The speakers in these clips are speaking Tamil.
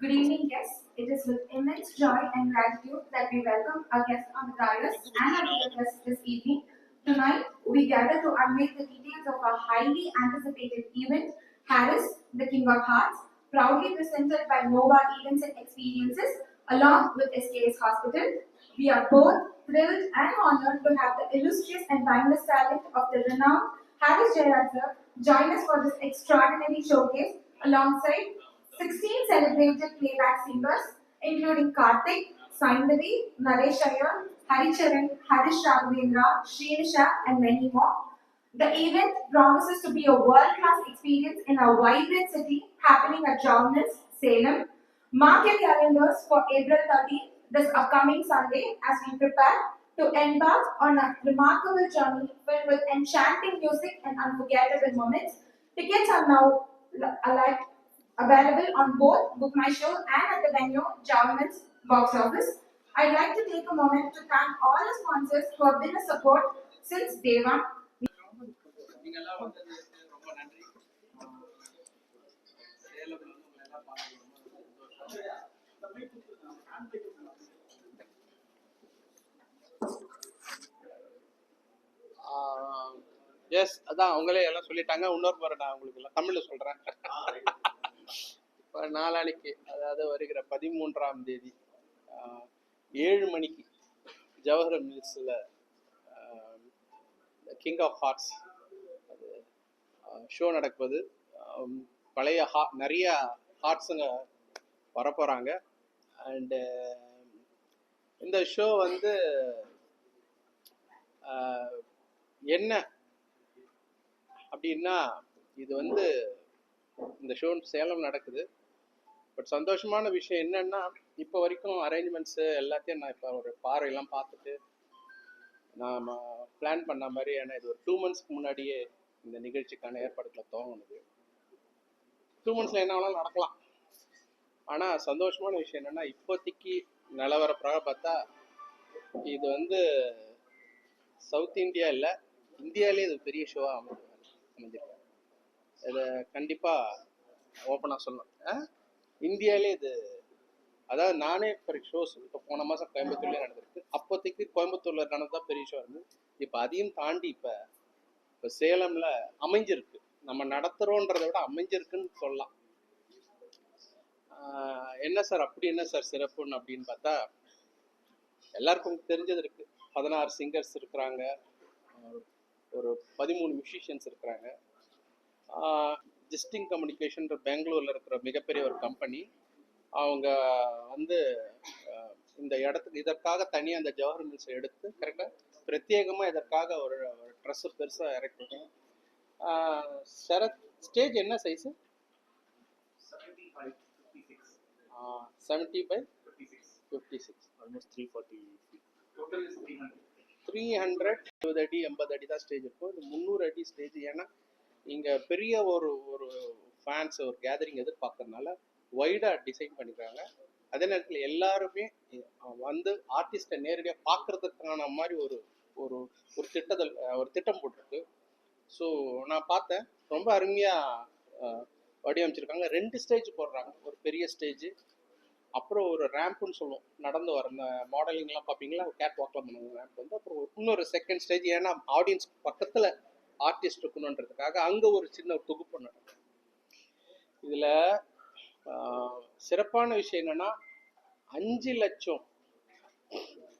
Good evening, guests. It is with immense joy and gratitude that we welcome our guests on the and our guests this evening. Tonight, we gather to unveil the details of our highly anticipated event, Harris, the King of Hearts, proudly presented by Nova Events and Experiences, along with SKS Hospital. We are both thrilled and honored to have the illustrious and timeless talent of the renowned Harris Jayaraj sir join us for this extraordinary showcase alongside 16 celebrated playback singers, including Karthik, Saindari, Naresh Iyer, Haricharan, Harish Raghavendra, Shrenisha, and many more. The event promises to be a world-class experience in a vibrant city happening at Journals, Salem. Mark your calendars for April 30, this upcoming Sunday, as we prepare to embark on a remarkable journey filled with enchanting music and unforgettable moments. Tickets are now li- alive available on both Book My Show and at the venue Journals box office. I'd like to take a moment to thank all the sponsors who have been a support since day one. Yes அதான் அவங்களே எல்லாம் சொல்லிட்டாங்க. இன்னொரு முறை நான் உங்களுக்கு எல்லாம் தமிழ்ல சொல்றேன். இப்போ நாளானிக்கு அதாவது வருகிற பதிமூன்றாம் தேதி ஏழு மணிக்கு ஜவஹர் மில்ஸில் கிங் ஆஃப் ஹார்ட்ஸ் அது ஷோ நடக்குவது. பழைய ஹா நிறைய ஹார்ட்ஸுங்க வரப்போகிறாங்க அண்டு இந்த ஷோ வந்து என்ன? அப்படின்னா இது வந்து இந்த ஷோ சேலம் நடக்குது. பட் சந்தோஷமான விஷயம் என்னன்னா இப்போ வரைக்கும் அரேஞ்ச்மெண்ட்ஸு எல்லாத்தையும் நான் இப்போ ஒரு பார்வையெல்லாம் பார்த்துட்டு நாம் பிளான் பண்ண மாதிரி ஏன்னா இது ஒரு டூ மந்த்ஸ்க்கு முன்னாடியே இந்த நிகழ்ச்சிக்கான ஏற்பாடுகளை துவங்கினது. டூ மந்த்ஸில் என்ன வேணாலும் நடக்கலாம். ஆனால் சந்தோஷமான விஷயம் என்னென்னா இப்போதைக்கு நிலவர பார்த்தா இது வந்து சவுத் இந்தியா இல்லை இந்தியாவிலே இது பெரிய ஷோவாக அமைஞ்சு அமைஞ்சிருக்கு. இதை கண்டிப்பாக ஓப்பனாக சொல்லணும். இந்தியாவிலே இது அதாவது நானே ஃபார் ஷோஸ் இப்போ போன மாதம் கோயம்புத்தூர்லேயே நடந்திருக்கு. அப்போதைக்கு கோயம்புத்தூரில் நடந்ததா பெரிய ஷோ இருந்து இப்போ அதையும் தாண்டி இப்போ இப்போ சேலமில் அமைஞ்சிருக்கு. நம்ம நடத்துகிறோன்றதை விட அமைஞ்சிருக்குன்னு சொல்லலாம். ஆஹ் என்ன சார்? அப்படி என்ன சார் சிறப்புன்னு அப்படின்னு பார்த்தா எல்லாருக்கும் தெரிஞ்சது இருக்கு. பதினாறு சிங்கர்ஸ் இருக்கிறாங்க. ஒரு பதிமூணு மியூசிஷியன்ஸ் இருக்கிறாங்க ஜிஸ்டிங் கம்யூனிகேஷன் பெங்களூரில் இருக்கிற மிகப்பெரிய ஒரு கம்பெனி அவங்க வந்து இந்த இடத்துக்கு இதற்காக தனியாக அந்த ஜவஹர் மில்ஸை எடுத்து கரெக்டாக பிரத்யேகமாக இதற்காக ஒரு ஒரு ட்ரெஸ்ஸு பெருசாக இறக்கிருக்கோம் சரத் ஸ்டேஜ் என்ன size seventy by 56. Fifty six Almost 340 feet. Total is 300. Three hundred இருபது அடி எண்பது அடி தான் ஸ்டேஜ் இருக்கும். இது முந்நூறு அடி ஸ்டேஜ் ஏன்னா இங்கே பெரிய ஒரு ஒரு ஃபேன்ஸ் ஒரு கேதரிங் எதிர்பார்க்கறதுனால வைடாக டிசைன் பண்ணிக்கிறாங்க. அதே நேரத்தில் எல்லாருமே வந்து ஆர்டிஸ்ட்டை நேரடியாக பார்க்கறதுக்கான மாதிரி ஒரு ஒரு ஒரு திட்டத்தில் ஒரு திட்டம் போட்டிருக்கு. ஸோ நான் பார்த்தேன். ரொம்ப அருமையாக வடிவமைச்சிருக்காங்க. ரெண்டு ஸ்டேஜ் போடுறாங்க. ஒரு பெரிய ஸ்டேஜ் அப்புறம் ஒரு ரேம்ப்னு சொல்லுவோம். நடந்து வர இந்த மாடலிங்லாம் பார்ப்பீங்களா கேட் வாக்லாம் பண்ணுவோம். ரேம்ப் வந்து அப்புறம் ஒரு- இன்னொரு செகண்ட் ஸ்டேஜ் ஏன்னா ஆடியன்ஸ் பக்கத்தில் ஆர்டிஸ்ட் இருக்கணுன்றதுக்காக அங்கே ஒரு சின்ன தொகுப்பு நடக்கும். இதில் சிறப்பான விஷயம் என்னென்னா அஞ்சு லட்சம்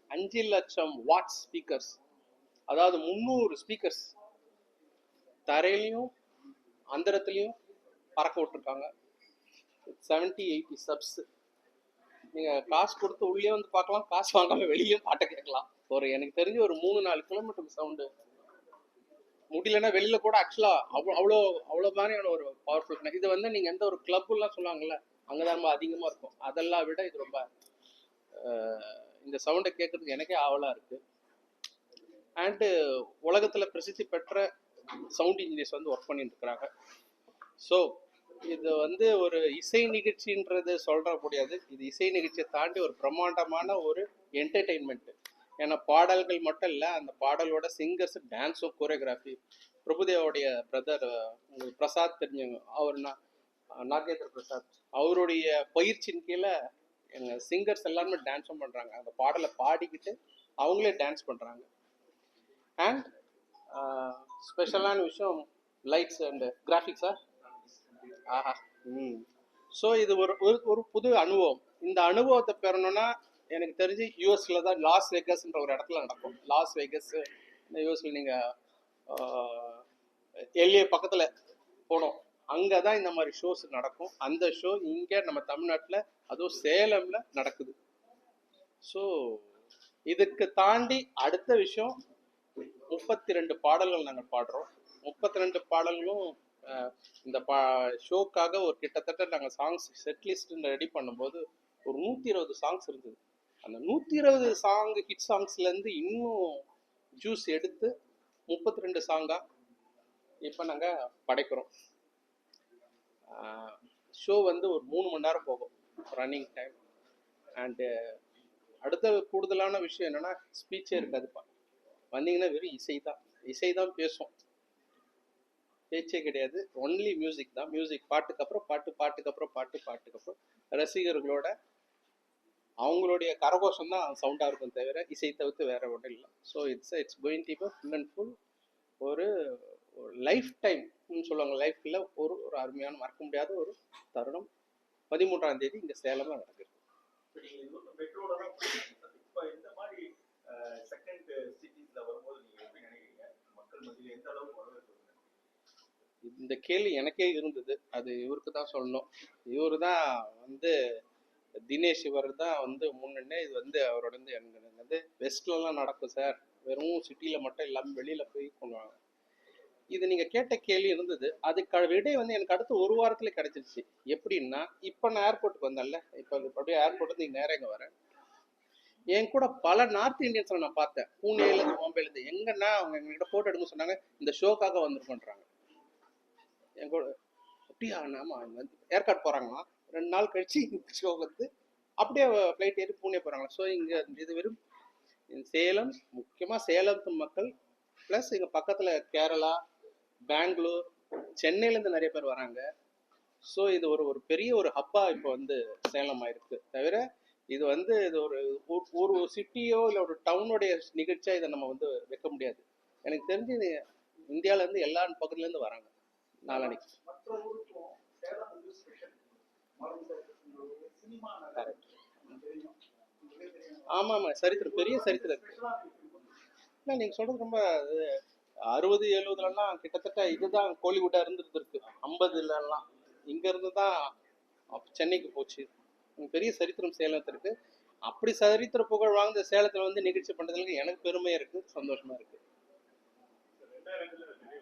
அஞ்சு லட்சம் வாட் ஸ்பீக்கர்ஸ் அதாவது முந்நூறு ஸ்பீக்கர்ஸ் தரையிலையும் அந்தரத்துலையும் பறக்க விட்டுருக்காங்க. செவன்ட்டி எயிட்டி சப்ஸு நீங்கள் காசு கொடுத்து உள்ளே வந்து பார்க்கலாம் காசு வாங்காம வெளியே பாட்டை கேட்கலாம். ஒரு எனக்கு தெரிஞ்சு ஒரு மூணு நாலு கிலோமீட்டர் சவுண்டு முடியலன்னா வெளியில கூட ஆக்சுவலா அவ்வளோ அவ்வளோ அவ்வளோ மாதிரியான ஒரு பவர்ஃபுல் இது வந்து நீங்க எந்த ஒரு கிளப்லாம் சொல்லுவாங்கல்ல அங்கதான் ரொம்ப அதிகமா இருக்கும். அதெல்லாம் விட இது ரொம்ப இந்த சவுண்டை கேட்கறதுக்கு எனக்கே ஆவலா இருக்கு. அண்டு உலகத்துல பிரசித்தி பெற்ற சவுண்ட் இன்ஜினியர்ஸ் வந்து ஒர்க் பண்ணிட்டு இருக்கிறாங்க. ஸோ இது வந்து ஒரு இசை நிகழ்ச்சின்றது சொல்ற முடியாது. இது இசை நிகழ்ச்சியை தாண்டி ஒரு பிரம்மாண்டமான ஒரு என்டர்டெயின்மெண்ட் ஏன்னா பாடல்கள் மட்டும் இல்லை அந்த பாடலோட சிங்கர்ஸ் டான்ஸும் கோரியோகிராஃபி பிரபுதேவோடைய பிரதர் உங்களுக்கு பிரசாத் தெரிஞ்சவங்க அவர் நாகேந்திர பிரசாத் அவருடைய பயிற்சியின் கீழே எங்கள் சிங்கர்ஸ் எல்லாருமே டான்ஸும் பண்ணுறாங்க அந்த பாடலை பாடிக்கிட்டு அவங்களே டான்ஸ் பண்ணுறாங்க அண்ட் ஸ்பெஷலான விஷயம் லைட்ஸ் அண்ட் கிராஃபிக்ஸா ஆஹா. ம். ஸோ இது ஒரு ஒரு ஒரு புது அனுபவம். இந்த அனுபவத்தை பெறணும்னா எனக்கு தெரிஞ்சு யூஎஸ்ல தான் லாஸ் வேகஸ்ன்ற ஒரு இடத்துல நடக்கும். லாஸ் வேகஸ் இந்த யூஎஸ்ல நீங்கள் எல்ஏ பக்கத்தில் போனோம். அங்கே தான் இந்த மாதிரி ஷோஸ் நடக்கும். அந்த ஷோ இங்கே நம்ம தமிழ்நாட்டில் அதுவும் சேலமில் நடக்குது. ஸோ இதுக்கு தாண்டி அடுத்த விஷயம் முப்பத்தி ரெண்டு பாடல்கள் நாங்கள் பாடுறோம். முப்பத்தி ரெண்டு பாடல்களும் இந்த பா ஷோக்காக ஒரு கிட்டத்தட்ட நாங்கள் சாங்ஸ் செட் லிஸ்ட் ரெடி பண்ணும்போது ஒரு நூற்றி இருபது சாங்ஸ் இருந்தது. அந்த நூற்றி இருபது சாங் ஹிட் சாங்ஸ்லேருந்து இன்னும் ஜூஸ் எடுத்து முப்பத்தி ரெண்டு சாங்காக இப்போ நாங்கள் படைக்கிறோம். ஷோ வந்து ஒரு மூணு மணி நேரம் போகும் ரன்னிங் டைம் அண்டு அடுத்த கூடுதலான விஷயம் என்னென்னா ஸ்பீச்சே இருக்காதுப்பா. வந்தீங்கன்னா வெறும் இசை தான். இசை தான் பேசும். பேச்சே கிடையாது. ஒன்லி மியூசிக் தான். மியூசிக் பாட்டுக்கு அப்புறம் பாட்டு பாட்டுக்கு அப்புறம் பாட்டு பாட்டுக்கு அப்புறம். ரசிகர்களோட அவங்களுடைய கரகோஷம் தான் சவுண்டாக இருக்கும் தவிர இசை தவிர்த்து வேற ஒன்றும் இல்லை. So it's it's going to full and full ஒரு லைஃப் டைம்னு சொல்லுவாங்க. லைஃப்பில் ஒரு ஒரு அருமையான மறக்க முடியாத ஒரு தருணம். பதிமூன்றாம் தேதி இங்கே சேலமாக நடக்குது இப்ப நீங்க இது வந்து மெட்ரோல தான் போயிருக்கீங்க சார். இப்ப இந்த மாதிரி செகண்ட் சிட்டிஸ்ல வரும்போது நீங்க எப்படி நினைக்கிறீங்க மக்கள் மத்தியில எந்த அளவுக்கு வரவேற்பு இருக்கு? இந்த கேள்வி எனக்கே இருந்தது. அது இவருக்கு தான் சொல்லணும். இவரு தான் வந்து தினேஷ் இவர் தான் வந்து முன்னே இது வந்து அவரோட வந்து எனக்கு வந்து வெஸ்ட்லலாம் நடக்கும் சார் வெறும் சிட்டியில் மட்டும் இல்லாமல் வெளியில் போய் கொள்வாங்க. இது நீங்கள் கேட்ட கேள்வி இருந்தது. அதுக்கு விடை வந்து எனக்கு அடுத்து ஒரு வாரத்தில் கிடைச்சிருச்சு. எப்படின்னா இப்போ நான் ஏர்போர்ட்டுக்கு வந்தேன்ல. இப்போ அப்படியே ஏர்போர்ட் வந்து நேராக இங்கே வரேன். என் கூட பல நார்த் இந்தியன்ஸை நான் பார்த்தேன். பூனேலேருந்து பாம்பேலேருந்து எங்கன்னா அவங்க எங்ககிட்ட ஃபோட்டோ எடுக்க சொன்னாங்க. இந்த ஷோக்காக வந்திருக்கோன்றாங்க. எங்கூட அப்படியா? ஆமா ஏற்காடு போகிறாங்களாம் ரெண்டு நாள் கழிச்சு ஷோ வந்து அப்படியே ஃப்ளைட் ஏறி பூனே போகிறாங்களா ஸோ இங்கே இது வெறும் சேலம் முக்கியமாக சேலத்து மக்கள் ப்ளஸ் இங்கே பக்கத்தில் கேரளா பெங்களூர் சென்னையிலேருந்து நிறைய பேர் வராங்க. ஸோ இது ஒரு ஒரு பெரிய ஒரு ஹப்பா இப்போ வந்து சேலம் ஆயிருக்கு. தவிர இது வந்து இது ஒரு ஒரு- சிட்டியோ இல்லை ஒரு டவுனுடைய நிகழ்ச்சியாக இதை நம்ம வந்து வைக்க முடியாது. எனக்கு தெரிஞ்சு இந்தியாவிலேருந்து எல்லா பக்கத்துலேருந்து வராங்க. நாளானிக்கு ஆமா ஆமா ஆமாம் ஆமாம் சரித்திரம் பெரிய சரித்திரம் இருக்கு. நீங்க இல்லை நீங்கள் சொல்கிறது ரொம்ப இது அறுபது எழுபதுலலாம் கிட்டத்தட்ட இதுதான் கோலிவுட்டாக இருந்துருக்கு ஐம்பதுலலாம் இங்கேருந்து தான் சென்னைக்கு போச்சு. பெரிய சரித்திரம் சேலத்தில் இருக்கு அப்படி சரித்திர புகழ் வாழ்ந்த சேலத்தில் வந்து நிகழ்ச்சி பண்ணுறதுக்கு எனக்கு பெருமையாக இருக்குது சந்தோஷமாக இருக்குது ரெண்டாயிரத்துல நிறைய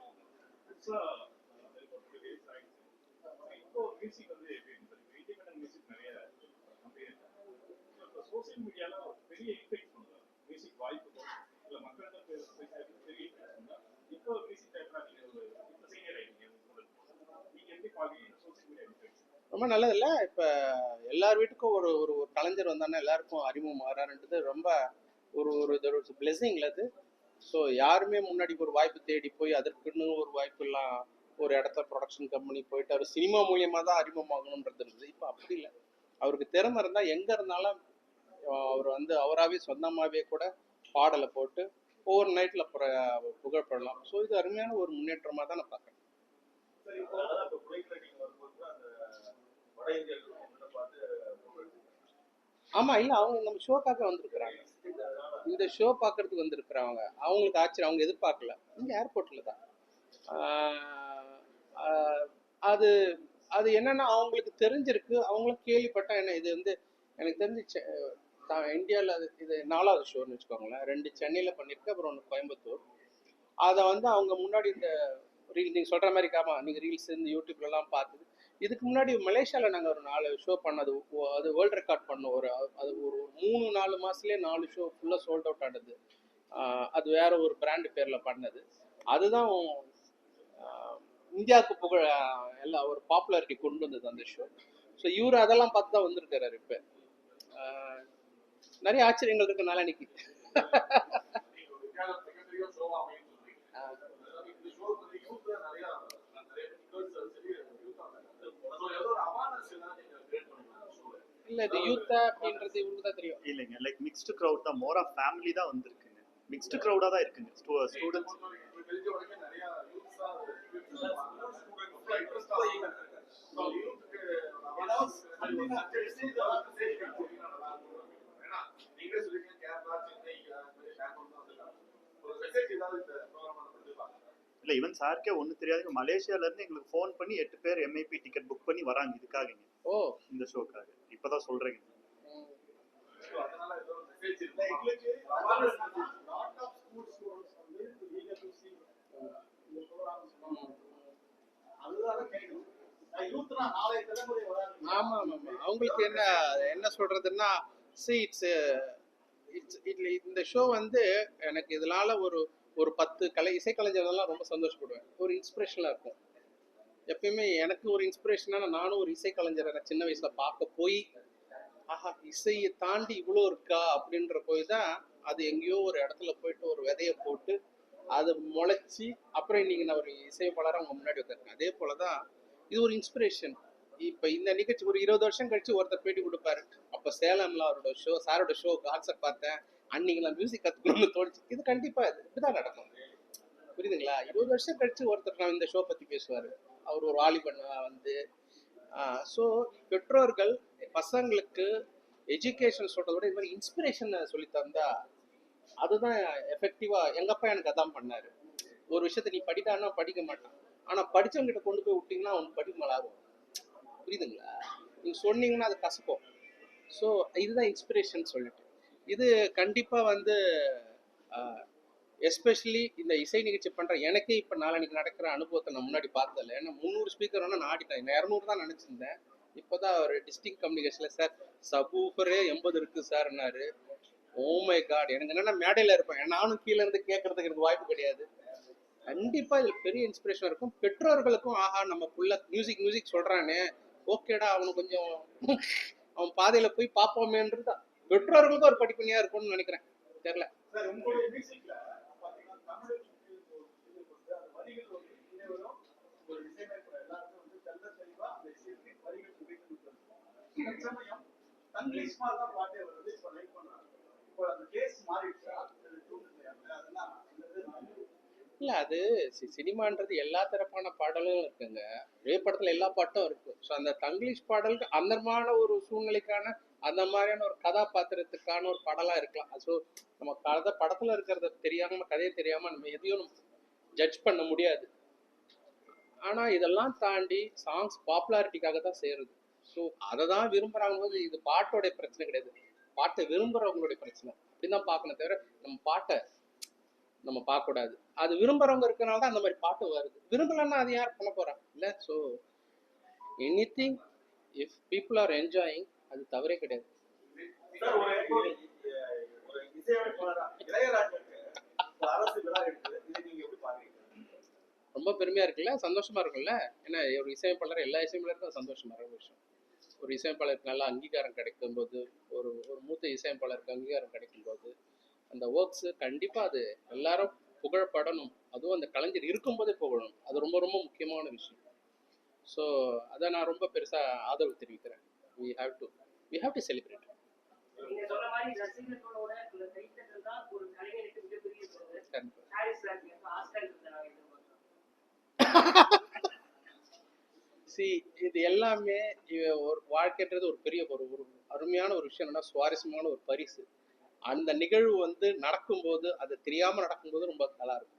புதுசா ரிலீஸ் ஆயிடுச்சு இப்போ மியூசிக் வந்து எப்படி இருக்கு இண்டிபெண்டன்ட் மியூசிக் நிறைய கம்பெனி இப்போ சோசியல் மீடியால ஒரு பெரிய இன்ஃபெக்ட் பண்ணுறாங்க மியூசிக் வாய்ப்பு இல்லை மக்கள்கிட்ட பெ- பெரிய பெரிய இன்ஃபெக்ட் பண்ணா இப்போ மியூசிக் டைப்ல நீங்கள் ஒரு இப்போ சீனியர் ஆகிட்டீங்க நீங்கள் எப்படி பார்க்குறீங்க சோசியல் மீடியா இன்ஃபெக்ட் ரொம்ப நல்லதில்ல. இப்போ எல்லார் வீட்டுக்கும் ஒரு ஒரு ஒரு கலைஞர் வந்தானே எல்லாருக்கும் அறிமுகம் மாறாருன்றது ரொம்ப ஒரு ஒரு இது ஒரு பிளெஸிங்ல அது. ஸோ யாருமே முன்னாடி ஒரு வாய்ப்பு தேடி போய் அதற்குன்னு ஒரு வாய்ப்பு எல்லாம் ஒரு இடத்துல ப்ரொடக்ஷன் கம்பெனி போயிட்டு அவர் சினிமா மூலியமாக தான் அறிமுகமாகணுன்றது இருந்தது. இப்போ அப்படி இல்லை. அவருக்கு திறமை இருந்தால் எங்கே இருந்தாலும் அவர் வந்து அவராகவே சொந்தமாகவே கூட பாடலை போட்டு ஒவ்வொரு நைட்டில் புகழ்படலாம் ஸோ இது அருமையான ஒரு முன்னேற்றமாக தான் நான் பார்க்குறேன். ஆமாம் இல்லை அவங்க நம்ம ஷோக்காக வந்திருக்கிறாங்க. இந்த ஷோ பார்க்கறதுக்கு வந்திருக்கிறவங்க. அவங்களுக்கு ஆச்சரியம். அவங்க எதிர்பார்க்கல. இங்கே ஏர்போர்ட்டில் தான். அது அது என்னன்னா அவங்களுக்கு தெரிஞ்சிருக்கு. அவங்களும் கேள்விப்பட்டா என்ன இது வந்து எனக்கு தெரிஞ்சு செ- இந்தியாவில் அது இது நாலாவது ஷோன்னு வச்சுக்கோங்களேன். ரெண்டு சென்னையில் பண்ணியிருக்கு அப்புறம் ஒன்று கோயம்புத்தூர். அதை வந்து அவங்க முன்னாடி இந்த ரீல் நீங்கள் சொல்கிற மாதிரி காமா நீங்கள் ரீல்ஸ் இந்த யூடியூப்லலாம் பார்த்தது இதுக்கு முன்னாடி மலேசியாவில் நாங்கள் ஒரு நாலு ஷோ பண்ணது. அது வேர்ல்ட் ரெக்கார்ட் பண்ணோம் ஒரு அது ஒரு மூணு நாலு மாதத்துலேயே நாலு ஷோ ஃபுல்லாக சோல்ட் அவுட் ஆனது. அது வேற ஒரு பிராண்டு பேரில் பண்ணது. அதுதான் இந்தியாவுக்கு புகழ் எல்லாம் எல்லா ஒரு பாப்புலாரிட்டி கொண்டு வந்தது அந்த ஷோ ஸோ இவர் அதெல்லாம் பார்த்து தான் வந்திருக்காரு இப்போ. நிறைய ஆச்சரியங்கள் இருக்கு நாளானிக்கு நீங்க இல்ல இது யூத் அப்படின்றது இவங்களுக்கு தான் தெரியும். இல்லைங்க லைக் மிக்ஸ்டு க்ரௌட் தான் மோர் ஆஃப் ஃபேமிலி தான் வந்திருக்குங்க. மிக்ஸ்டு க்ரௌடாக தான் இருக்குங்க ஸ்டூடெண்ட்ஸ் இல்லை ஈவன் சாருக்கே ஒன்றும் தெரியாதுங்க. மலேசியால இருந்து எங்களுக்கு ஃபோன் பண்ணி எட்டு பேர் எம்ஐபி டிக்கெட் புக் பண்ணி வராங்க. இதுக்காகங்க. ஓ. இந்த ஷோக்காக இப்பதான் சொல்றேங்க ம். ஸோ அதனால ஏதோ ஒரு மெசேஜ் இல்லை எங்களுக்கு awareness lot of school students வந்து நீங்க சி இந்த ப்ரோக்ராம் சொன்னாங்க அதுதான் கேட்கணும் யூத்னா நாளைய தலைமுறை வராங்க ஆமா ஆமா ஆமா. அவங்களுக்கு என்ன என்ன சொல்றதுன்னா சி இட்ஸ் இட்ஸ் இட்ல இந்த ஷோ வந்து எனக்கு இதனால ஒரு ஒரு பத்து கலை இசைக்கலைஞர்கள்லாம் ரொம்ப சந்தோஷப்படுவேன் ஒரு இன்ஸ்பிரேஷனாக இருக்கும் எப்பயுமே எனக்கு ஒரு இன்ஸ்பிரேஷனான நானும் ஒரு இசைக்கலைஞரை நான் சின்ன வயசுல பார்க்க போய் ஆஹா இசையை தாண்டி இவ்வளோ இருக்கா அப்படின்ற போய் தான் அது எங்கேயோ ஒரு இடத்துல போயிட்டு ஒரு விதையை போட்டு அது முளைச்சி அப்புறம் இன்னைக்கு நான் ஒரு இசைப்பாளராக அவங்க முன்னாடி வந்திருக்கேன் அதே போல தான் இது ஒரு இன்ஸ்பிரேஷன் இப்போ இந்த நிகழ்ச்சி ஒரு இருபது வருஷம் கழிச்சு ஒருத்தர் பேட்டி கொடுப்பாரு. அப்போ சேலம்ல அவரோட ஷோ சாரோட ஷோ கான்செப்ட் பார்த்தேன். அன்னைக்கு நான் மியூசிக் கற்றுக்கணும்னு தோணுச்சு. இது கண்டிப்பாக இது இப்படிதான் நடக்கும். புரியுதுங்களா? இருபது வருஷம் கழிச்சு ஒருத்தர் நான் இந்த ஷோ பற்றி பேசுவார். அவர் ஒரு வாலிபண்ணா வந்து ஸோ பெற்றோர்கள் பசங்களுக்கு எஜுகேஷன் சொல்கிறத விட இது மாதிரி இன்ஸ்பிரேஷன் சொல்லி தந்தா அதுதான் எஃபெக்டிவா எங்க அப்பா எனக்கு அதான் பண்ணாரு. ஒரு விஷயத்த நீ படிட்டான்னா படிக்க மாட்டான். ஆனா படிச்சவங்கிட்ட கொண்டு போய் விட்டீங்கன்னா அவனுக்கு படிக்க மலாகும் புரியுதுங்களா? நீங்க சொன்னீங்கன்னா அது கசக்கும். ஸோ இதுதான் இன்ஸ்பிரேஷன் சொல்லிட்டு. இது கண்டிப்பா வந்து எஸ்பெஷலி இந்த இசை நிகழ்ச்சி பண்ற எனக்கே இப்ப நாளைக்கு நடக்கிற அனுபவத்தை நான் முன்னாடி பார்த்ததில்ல. ஏன்னா முந்நூறு ஸ்பீக்கர் வேணா நான் ஆடிட்டேன். நான் இரநூறு தான் நினைச்சிருந்தேன். இப்போதான் ஒரு டிஸ்டிங் கம்யூனிகேஷன்ல சார் சபூஃபரே எண்பது இருக்கு சார்னாரு Oh ஓமை காட் எனக்கு என்னன்னா மேடையில இருப்பேன். நானும் கீழே இருந்து கேட்கறதுக்கு எனக்கு வாய்ப்பு கிடையாது. கண்டிப்பா இதுல பெரிய இன்ஸ்பிரேஷன் இருக்கும். பெற்றோர்களுக்கும் ஆஹா நம்ம புள்ள மியூசிக் மியூசிக் சொல்றானே. ஓகேடா அவனுக்கு கொஞ்சம் அவன் பாதையில போய் பார்ப்போமேன்றது பெற்றோர்களுக்கும் ஒரு படிப்பணியா இருக்கும்னு நினைக்கிறேன். தெரியல. தங்கிலீஷ் மாதிரி தான் பாட்டே வருது. இப்போ லைக் பண்ணுறாங்க இல்ல அது சி- சினிமான்றது எல்லா தரப்பான பாடல்களும் இருக்குங்க. ஒரே படத்துல எல்லா பாட்டும் இருக்கு. ஸோ அந்த தங்கிலீஷ் பாடலுக்கு அந்தமான ஒரு சூழ்நிலைக்கான அந்த மாதிரியான ஒரு கதாபாத்திரத்துக்கான ஒரு பாடலா இருக்கலாம். ஸோ நம்ம கதை படத்துல இருக்கிறத தெரியாம கதையை தெரியாம நம்ம எதையும் ஜட்ஜ் பண்ண முடியாது. ஆனா இதெல்லாம் தாண்டி சாங்ஸ் பாப்புலாரிட்டிக்காக தான் சேருது. ஸோ அதை தான் விரும்புறாங்க போது இது பாட்டோடைய பிரச்சனை கிடையாது. பாட்டை விரும்புறவங்களுடைய பிரச்சனை. அப்படின்னு தான் பார்க்கணும் தவிர நம்ம பாட்டை நம்ம பார்க்கக்கூடாது. அது விரும்புறவங்க இருக்கனால தான் அந்த மாதிரி பாட்டு வருது. விரும்பலன்னா அது யார் பண்ண போறா? இல்ல so anything if people are enjoying அது தவறே கிடையாது. ரொம்ப பெருமையா இருக்குல்ல? சந்தோஷமா இருக்குல்ல ஏன்னா ஒரு இசையமைப்பாளர் எல்லா இசையமைப்பாளருக்கும் சந்தோஷமா இருக்கிற விஷயம். ஒரு இசையமைப்பாளருக்கு நல்ல அங்கீகாரம் கிடைக்கும் போது ஒரு ஒரு மூத்த இசையமைப்பாளருக்கு அங்கீகாரம் கிடைக்கும் போது அந்த ஒர்க்ஸ் கண்டிப்பா அது எல்லாரும் புகழப்படணும். அதுவும் அந்த கலைஞர் இருக்கும்போதே புகழணும். அது ரொம்ப ரொம்ப முக்கியமான விஷயம். ஸோ அதை நான் ரொம்ப பெருசா ஆதரவு தெரிவிக்கிறேன். We have to we have to celebrate C இது எல்லாமே ஒரு வாழ்க்கைன்றது ஒரு பெரிய ஒரு ஒரு அருமையான ஒரு விஷயம் என்னன்னா சுவாரஸ்யமான ஒரு பரிசு. அந்த நிகழ்வு வந்து நடக்கும்போது அது தெரியாம நடக்கும்போது ரொம்ப நல்லா இருக்கும்.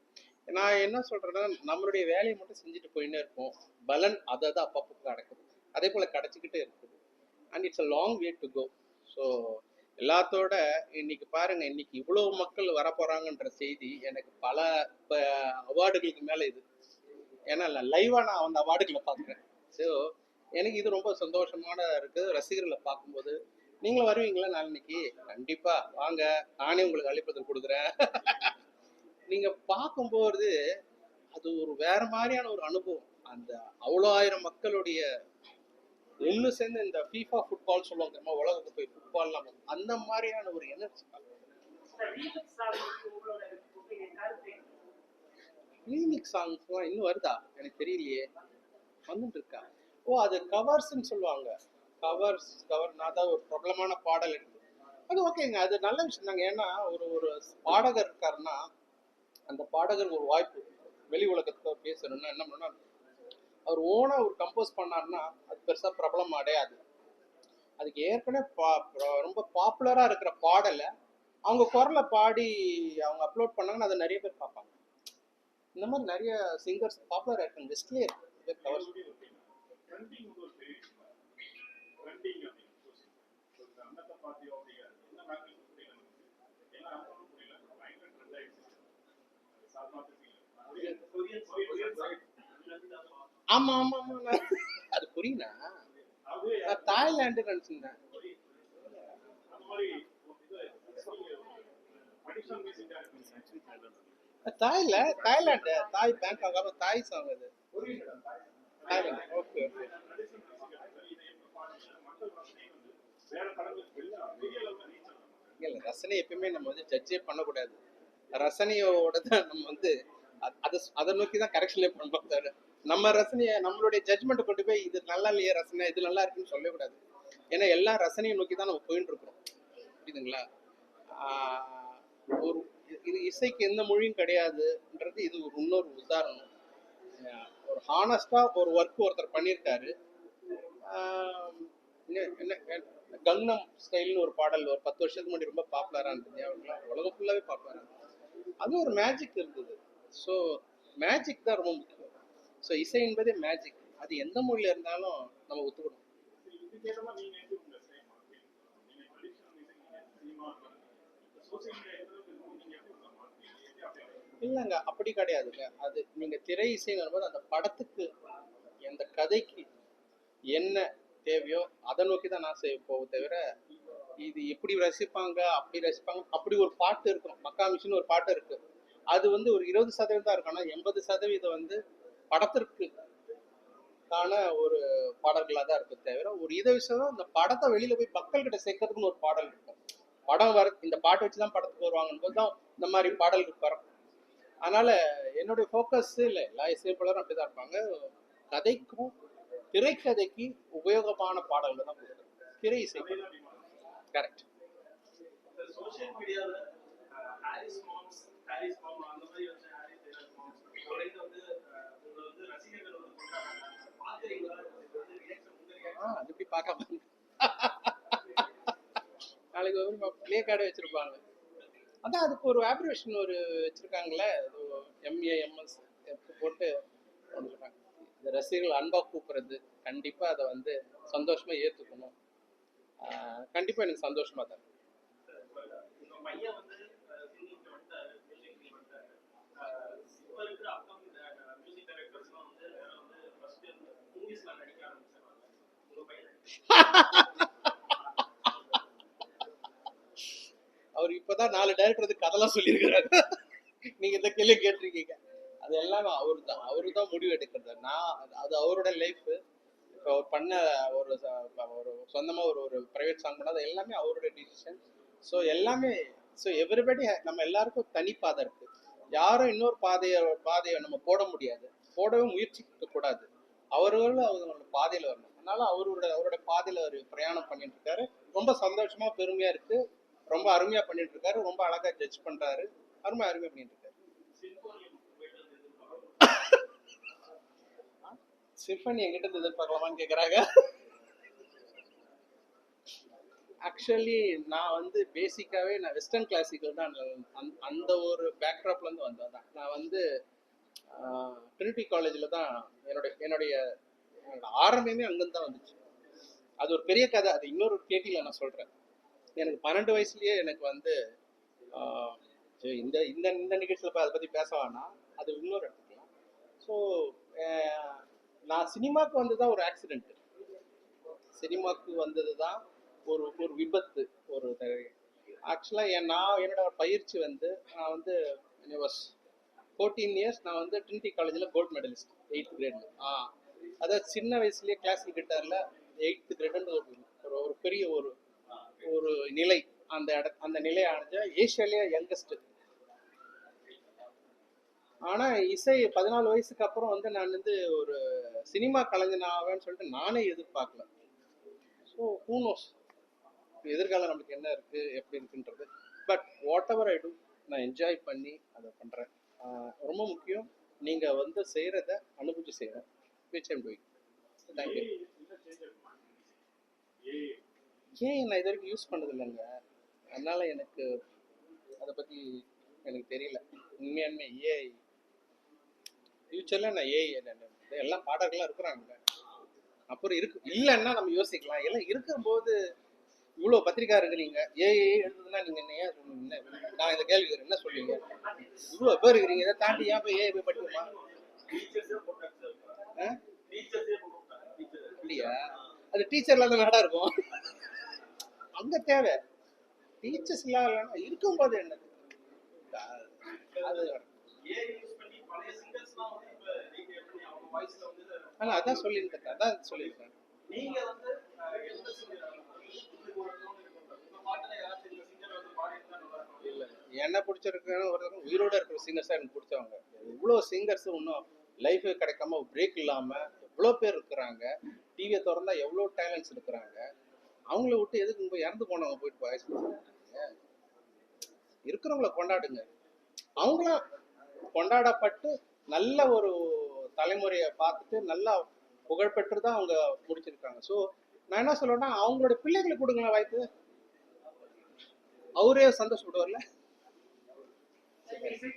நான் என்ன சொல்றேன்னா நம்மளுடைய வேலையை மட்டும் செஞ்சுட்டு போயின்னே இருப்போம். பலன் அதை தான் அப்பப்போ கிடைக்குது அதே போல கிடைச்சிக்கிட்டே இருக்குது. And it's a long way to go so எல்லாத்தோட இன்னைக்கு பாருங்க இன்னைக்கு இவ்வளவு மக்கள் வர போறாங்கன்ற செய்தி எனக்கு பல அவார்டுகளுக்கு மேல இது. ஏன்னா லைவா நான் அந்த அவார்டுகளை பார்க்குறேன். ஸோ எனக்கு இது ரொம்ப சந்தோஷமான இருக்கு. ரசிகர்களை பார்க்கும்போது நீங்களும் வருவீங்களா நாளைக்கு கண்டிப்பா. வாங்க. நானே உங்களுக்கு அழைப்பதற்கு கொடுக்குறேன். நீங்க பார்க்கும்போது அது ஒரு வேற மாதிரியான ஒரு அனுபவம். அந்த அவ்வளோ ஆயிரம் மக்களுடைய ஒன்று சேர்ந்து இந்த ஃபீஃபா ஃபுட்பால் சொல்லுவாங்க தெரியுமா? உலகத்துக்கு போய் ஃபுட்பால்லாம் அந்த மாதிரியான ஒரு எனர்ஜி ரீமிக் ரீமிக்ஸ் சாங்ஸ்லாம் இன்னும் வருதா? எனக்கு தெரியலையே. வந்துட்டு இருக்கா? ஓ அது கவர்ஸ்ன்னு சொல்லுவாங்க. கவர்ஸ் கவர் நான் தான் ஒரு பிரபலமான பாடல் இருக்கு அது ஓகேங்க அது நல்ல விஷயம் தாங்க. ஏன்னா ஒரு ஒரு பாடகர் இருக்காருன்னா அந்த பாடகர் ஒரு வாய்ப்பு. வெளி உலகத்துக்கு அவர் பேசணும்னா என்ன பண்ணணும் அவர் ஓனா ஒரு கம்போஸ் பண்ணாருன்னா அது பெருசா பிரபலம் அடையாது. அதுக்கு ஏற்கனவே பா- ரொம்ப பாப்புலரா இருக்கிற பாடலை அவங்க குரலை பாடி அவங்க அப்லோட் பண்ணாங்கன்னா அதை நிறைய பேர் பார்ப்பாங்க. இந்த மாதிரி நிறைய சிங்கர்ஸ் பாப்புலர் இருக்காங்க. லிஸ்ட்லேயே இருக்கு. ஆமா ஆமா ஆமா. அது நான் தாய்லாண்டு நினைச்சிருந்தேன். தாய்ல தாய்லாண்டு தாய் பேங்க் ஆகாம தாய் சாங் அது. ரசனை எப்பயுமே நம்ம வந்து ஜட்ஜே பண்ணக்கூடாது. ரசனையோட தான் நம்ம வந்து அதை அதை நோக்கி தான் கரெக்ஷன்லேயே பண்ணணும் தவிர நம்ம ரசனையை நம்மளுடைய ஜட்மெண்ட் கொண்டு போய் இது நல்லா இல்லையா ரசனை இது நல்லா இருக்குன்னு சொல்லக்கூடாது. ஏன்னா எல்லா ரசனையை நோக்கி தான் நம்ம போயிட்டு இருக்கிறோம். புரியுதுங்களா? ஆஹ் ஒரு இது இசைக்கு எந்த மொழியும் கிடையாதுன்றது இது ஒரு இன்னொரு உதாரணம். ஒரு ஹானஸ்டா ஒரு ஒர்க் ஒருத்தர் பண்ணியிருக்காரு என்ன- கங்னம் ஸ்டைல்னு ஒரு பாடல் ஒரு பத்து வருஷத்துக்கு முன்னாடி ரொம்ப பாப்புலராக இருந்தது ஞாபகம் உலகம் ஃபுல்லாகவே பாப்புலராக அது ஒரு மேஜிக் இருந்தது. ஸோ மேஜிக் தான் ரொம்ப முக்கியம். ஸோ இசை என்பதே மேஜிக் அது எந்த மொழியில் இருந்தாலும் நம்ம ஒத்துக்கணும். சோசியல் இல்லைங்க அப்படி கிடையாதுங்க. அது நீங்கள் திரை இசைங்கிற போது அந்த படத்துக்கு எந்த கதைக்கு என்ன தேவையோ அதை நோக்கி தான் நான் செய்ய போக தவிர இது எப்படி ரசிப்பாங்க அப்படி ரசிப்பாங்க அப்படி ஒரு பாட்டு இருக்கும் மக்கா மிஷின் ஒரு பாட்டு இருக்கு. அது வந்து ஒரு இருபது சதவீதம் தான் இருக்கும். ஆனால் எண்பது சதவீதம் வந்து படத்திற்கு கான ஒரு பாடல்களாக தான் இருக்கும் தவிர ஒரு இதை விஷயம் இந்த படத்தை வெளியில போய் மக்கள்கிட்ட சேர்க்கறதுக்குன்னு ஒரு பாடல் இருக்கும். படம் வர இந்த பாட்டு வச்சு தான் படத்துக்கு வருவாங்கன்னு போது தான் இந்த மாதிரி பாடல்கள் வரும். அதனால என்னுடைய ஃபோக்கஸ் இல்லை எல்லா இசைப்பாளரும் அப்படிதான் இருப்பாங்க. கதைக்கும் திரைக்கதைக்கு உபயோகமான பாடல்கள் தான் திரை இசை. கரெக்ட் சோஷியல் மீடியால ஹாரிஸ் மாம்ஸ் ஹாரிஸ் மாம் அந்த மாதிரி வந்து ஹாரிஸ் டெய்லர் மாம்ஸ் தொடர்ந்து வந்து அஹ், உங்களை வந்து ரசிகர்கள் வந்து கொண்டாடுறாங்க பாக்குறீங்களா இது வந்து ரியாக்ஷன் உங்க reaction ஆ அது எப்படி பார்க்காம நாளைக்கு ஒரு ப்ளே கார்டு வச்சிருப்பாங்க. அதான் அதுக்கு ஒரு ஆப்ரேஷன் ஒரு வச்சிருக்காங்களே எம்ஏ எம்எஸ் போட்டு வந்திருக்காங்க. இந்த ரசிகர்கள் அன்பா கூப்பிடுறது கண்டிப்பா அதை வந்து சந்தோஷமா ஏத்துக்கணும். கண்டிப்பா எனக்கு சந்தோஷமா தான் Ha ha ha வந்து சிங்கிங் வந்துட்டாரு மியூசிக் வந்துட்டாரு அஹ், இப்ப இருக்கிற அப்கமிங் மியூசிக் டைரக்டர்ஸ்லாம் வந்து வேற வந்து ஃபர்ஸ்ட் மூவிஸ்ல நடிக்க ஆரம்பிச்சாங்க உங்க பையன் அவர் இப்பதான் நாலு டைரக்டர் வந்து கதெல்லாம் சொல்லியிருக்கிறாரு. நீங்க இந்த கேள்வி கேட்டிருக்கீங்க. அது எல்லாமே அவரு தான் அவரு தான் முடிவு எடுக்கிறது. நான் அது- அது அவரோட லைஃப் இப்போ அவர் பண்ண ஒரு ஒரு சொந்தமா ஒரு ஒரு பிரைவேட் சாங் பண்ணது எல்லாமே அவரோட டிசிஷன் ஸோ எல்லாமே ஸோ எவ்ரிபடி நம்ம எல்லாருக்கும் தனி பாதை இருக்கு. யாரும் இன்னொரு பாதையை பாதையை நம்ம போட முடியாது. போடவே முயற்சிக்க கூடாது. அவர்களும் அவங்களோட பாதையில வரணும். அதனால அவரோட அவரோட பாதையில அவர் பிரயாணம் பண்ணிட்டு இருக்காரு. ரொம்ப சந்தோஷமா பெருமையா இருக்கு. ரொம்ப அருமையா பண்ணிட்டு இருக்காரு ரொம்ப அழகா ஜட்ஜ் பண்றாரு. அருமை அருமையா பண்ணிட்டு இருக்காரு சிம்பனி என்கிட்ட இருந்து எதிர்பார்க்கலாமான்னு கேக்குறாங்க. ஆக்சுவலி நான் வந்து பேசிக்காவே நான் வெஸ்டர்ன் கிளாசிக்கல் தான் அந்த- ஒரு பேக்ட்ராப்ல இருந்து தான். நான் வந்து ட்ரினிட்டி காலேஜில் தான் என்னுடைய என்னுடைய என்னோட ஆரம்பமே அங்கேருந்து தான் வந்துச்சு. அது ஒரு பெரிய கதை. அது இன்னொரு கேட்டியில் நான் சொல்கிறேன் எனக்கு பன்னெண்டு வயசுலயே எனக்கு வந்து இந்த இந்த இந்த நிகழ்ச்சியில் அதை பற்றி பேச வேணாம். அது இன்னொரு எடுத்துக்கலாம். ஸோ நான் சினிமாவுக்கு வந்தது ஒரு ஆக்சிடெண்ட்டு சினிமாவுக்கு வந்தது தான் ஒரு ஒரு விபத்து ஒரு ஆக்சுவலாக என் நான் என்னோட பயிற்சி வந்து நான் வந்து வாஸ் ஃபோர்டீன் இயர்ஸ் நான் வந்து ட்ரினிட்டி காலேஜில் கோல்டு மெடலிஸ்ட் எயித் கிரேடில் ஆ அதாவது சின்ன வயசுலேயே கிளாசிக்கல் கிட்டாரில் எயித்து கிரேடுன்ற ஒரு ஒரு பெரிய ஒரு ஒரு நிலை அந்த இட அந்த நிலையை அடைஞ்ச ஏஷியாலேயே யங்கஸ்ட் ஆனா இசை பதினாலு வயசுக்கு அப்புறம் வந்து நான் வந்து ஒரு சினிமா கலைஞன் ஆவேன்னு சொல்லிட்டு நானே எதிர்பார்க்கல. ஸோ ஹூனோஸ் எதிர்காலம் நம்மளுக்கு என்ன இருக்கு எப்படி இருக்குன்றது. But whatever I do நான் என்ஜாய் பண்ணி அதை பண்றேன். ரொம்ப முக்கியம் நீங்க வந்து செய்கிறத அனுபவிச்சு செய்கிறேன் which I'm doing thank you இன்னும் சேஞ்ச் ஆகுமா ஏ ஏன் நான் இது வரைக்கும் யூஸ் பண்ணது இல்லைங்க அதனால எனக்கு அதை பத்தி எனக்கு தெரியல. உண்மையாலுமே ஏஐ ஃபியூச்சர்ல நான் ஏஐ எல்லாம் பாடகர்கள்லாம் இருக்கிறாங்க. அப்புறம் இருக்கு இல்லைன்னா நம்ம யோசிக்கலாம். எல்லாம் இருக்கும்போது இவ்வளோ பத்திரிக்கா இருக்கிறீங்க ஏஐ எழுதுனா நீங்க என்ன ஏன் சொல்லுவீங்க நான் இந்த கேள்வி என்ன சொல்லுவீங்க இவ்வளோ பேர் இருக்கிறீங்க இதை தாண்டி ஏன் போய் ஏஐ போய் டீச்சர் இல்லையா அது டீச்சர் இல்லாத நாடா இருக்கும். தேவை. டீச்சர்ஸ் இல்லாத இருக்கும்போது என்னது அது அதான் சொல்லியிருக்கேன் அதான் சொல்லியிருக்கேன் வந்து இல்ல என்ன பிடிச்சிருக்குன்னு ஒருத்தர் உயிரோட இருக்கிற சிங்கர்ஸ் எனக்கு பிடிச்சவங்க. இவ்வளோ சிங்கர்ஸ் இன்னும் லைஃப் கிடைக்காம பிரேக் இல்லாம எவ்வளோ பேர் இருக்கிறாங்க? டிவியை திறந்தா எவ்வளோ டேலண்ட்ஸ் இருக்கிறாங்க அவங்கள விட்டு எதுக்கு போய் இறந்து போனவங்க போயிட்டு வாய்ஸ் இருக்கிறவங்கள கொண்டாடுங்க. அவங்களாம் கொண்டாடப்பட்டு நல்ல ஒரு தலைமுறையை பார்த்துட்டு நல்லா புகழ்பெற்று தான் அவங்க முடிச்சிருக்காங்க. ஸோ நான் என்ன சொல்லுவேன்னா அவங்களோட பிள்ளைகளுக்கு கொடுங்களேன் வாய்ப்பு. அவரே சந்தோஷப்படுவார்ல இலக்கு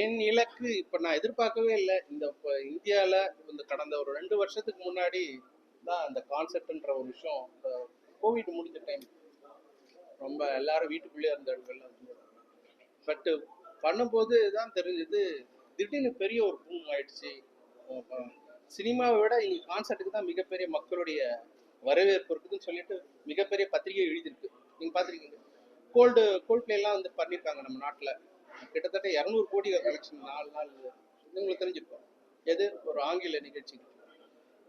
என் இலக்கு இப்ப நான் எதிர்பார்க்கவே இல்லை. இந்த இப்ப இந்தியால இந்த கடந்த ஒரு ரெண்டு வருஷத்துக்கு முன்னாடி தான் அந்த கான்செப்ட்ன்ற ஒரு விஷயம். இந்த கோவிட் முடிஞ்ச டைம் ரொம்ப எல்லாரும் வீட்டுக்குள்ளேயே இருந்தார்கள் பட் பண்ணும்போது தான் தெரிஞ்சது திடீர்னு பெரிய ஒரு பூம் ஆயிடுச்சு. சினிமாவை விட இங்கே கான்செர்ட்டுக்கு தான் மிகப்பெரிய மக்களுடைய வரவேற்பு இருக்குதுன்னு சொல்லிட்டு மிகப்பெரிய பத்திரிகை எழுதியிருக்கு. நீங்கள் பார்த்துருக்கீங்க. கோல்டு கோல்ட் பிளேலாம் வந்து பண்ணியிருக்காங்க நம்ம நாட்டில். கிட்டத்தட்ட இரநூறு கோடி கலெக்ஷன் நாலு நாள். உங்களுக்கு தெரிஞ்சிருக்கும் எது? ஒரு ஆங்கில நிகழ்ச்சி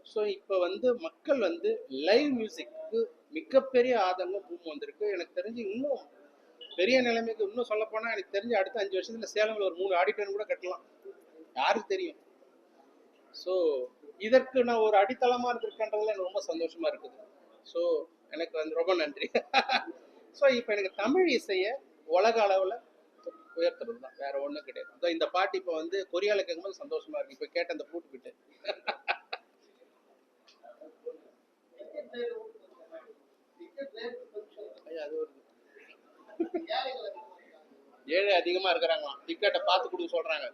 ஸோ இப்போ வந்து மக்கள் வந்து லைவ் மியூசிக்கு மிகப்பெரிய ஆதங்கம் பூம் வந்திருக்கு. எனக்கு தெரிஞ்சு இன்னும் பெரிய நிலைமைக்கு இன்னும் சொல்ல போனால் எனக்கு தெரிஞ்சு அடுத்த அஞ்சு வருஷத்துல சேலம்ல ஒரு மூணு ஆடிட்டோரியம் கூட கட்டலாம். யாருக்கு தெரியும்? ஸோ இதற்கு நான் ஒரு அடித்தளமாக இருந்திருக்கன்றதுல எனக்கு ரொம்ப சந்தோஷமா இருக்குது. ஸோ எனக்கு வந்து ரொம்ப நன்றி. ஸோ இப்போ எனக்கு தமிழ் இசையை உலக அளவில் உயர்த்துறது தான் வேற ஒன்றும் கிடையாது. இந்த பாட்டு இப்போ வந்து கொரியாவில் கேட்கும்போது சந்தோஷமா இருக்கு. இப்போ கேட்ட அந்த பூட்டு விட்டு ஐயா, அது ஒரு ஏழை அதிகமா இருக்கிறாங்களாம். டிக்கெட்டை பார்த்து கொடுக்க சொல்றாங்க.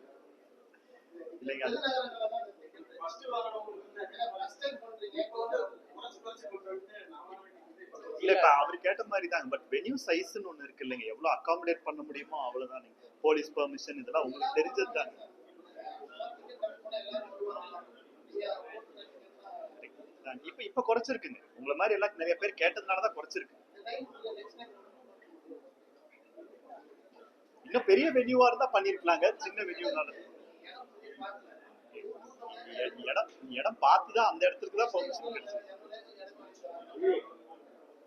இல்லைங்க. இல்ல இப்ப அவர் கேட்ட மாதிரி தான் பட் வெனியூ சைஸ்னு ஒண்ணு இருக்கு இல்லைங்க. எவ்வளவு அகாமடேட் பண்ண முடியுமோ அவ்வளவுதான் நீங்க. போலீஸ் பெர்மிஷன் இதெல்லாம் உங்களுக்கு தெரிஞ்சது தான் இப்ப இப்ப குறைச்சிருக்குங்க. உங்களை மாதிரி எல்லாம் நிறைய பேர் கேட்டதுனால தான் குறைச்சிருக்கு. இன்னும் பெரிய வென்யூவா இருந்தா பண்ணிருக்கலாங்க. சின்ன வென்யூனால இடம் இடம் பார்த்து தான் அந்த இடத்துக்கு தான் பர்மிஷன் கிடைச்சது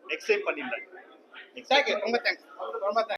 நெக்ஸ்ட் டைம் பண்ணிடலாம் நெக்ஸ்ட் ரொம்ப தேங்க்ஸ் ரொம்ப தேங்க்ஸ்